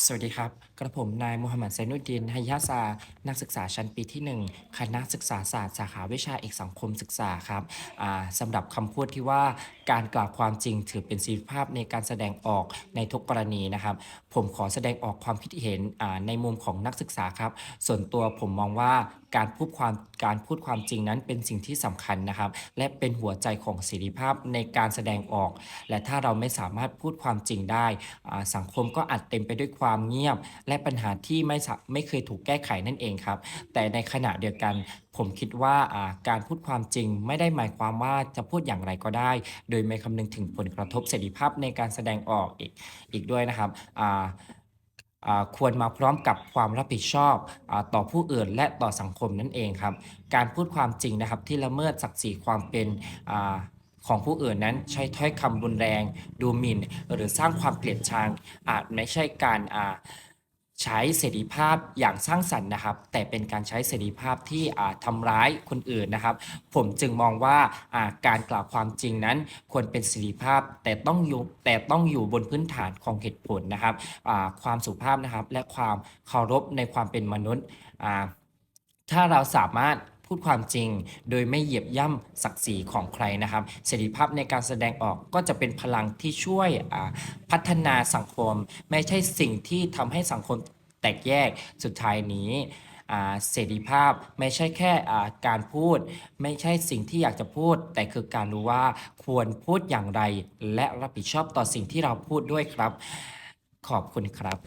สวัสดีครับ กระผมนายมูฮัมหมัดไซนุดินฮยาซา นักศึกษาชั้นปีที่ 1 คณะศึกษาศาสตร์สาขาวิชาเอกสังคมศึกษาครับอ่าสำหรับคำพูดที่ว่าการกล่าวความจริงถือเป็นสิทธิภาพในการแสดงออกในทุกกรณีนะครับ ผมขอแสดงออกความคิดเห็นในมุมของนักศึกษาครับ ส่วนตัวผมมองว่าการพูดความการพูดความจริงนั้นเป็นสิ่งที่สำคัญนะครับ และเป็นหัวใจของเสรีภาพในการแสดงออก และถ้าเราไม่สามารถพูดความจริงได้ สังคมก็อาจเต็มไปด้วยความเงียบ และปัญหาที่ไม่ไม่เคยถูกแก้ไขนั่นเองครับ แต่ในขณะเดียวกันผมคิดว่าการพูดความจริงไม่ได้หมายความว่าจะพูดอย่างไรก็ได้ โดยไม่คำนึงถึงผลกระทบเสรีภาพในการแสดงออกอีกอีกด้วยนะครับควรมาพร้อมกับความรับผิดชอบอต่อผู้อื่นและต่อสังคมนั่นเองครับ การพูดความจริงนะครับที่ละเมิดศักดิ์ศรีความเป็น ของผู้อื่นนั้นใช้ถ้อยคำรุนแรง ดูหมิ่น หรือสร้างความเกลียดชังอาจไม่ใช่การใช้เสรีภาพอย่างสร้างสรรค์นะครับ แต่เป็นการใช้เสรีภาพที่ทำร้ายคนอื่นนะครับ ผมจึงมองว่าการกล่าวความจริงนั้นควรเป็นเสรีภาพแต่ต้องอยู่แต่ต้องอยู่บนพื้นฐานของเหตุผลนะครับความสุภาพนะครับและความเคารพในความเป็นมนุษย์ถ้าเราสามารถ พูดความจริง โดยไม่เหยียบย่ำศักดิ์ศรีของใครนะครับ เสรีภาพในการแสดงออกก็จะเป็นพลังที่ช่วยพัฒนาสังคม ไม่ใช่สิ่งที่ทำให้สังคมแตกแยกสุดท้ายนี้เสรีภาพไม่ใช่แค่การพูด ไม่ใช่สิ่งที่อยากจะพูด แต่คือการรู้ว่าควรพูดอย่างไร และรับผิดชอบต่อสิ่งที่เราพูดด้วยครับ ขอบคุณครับ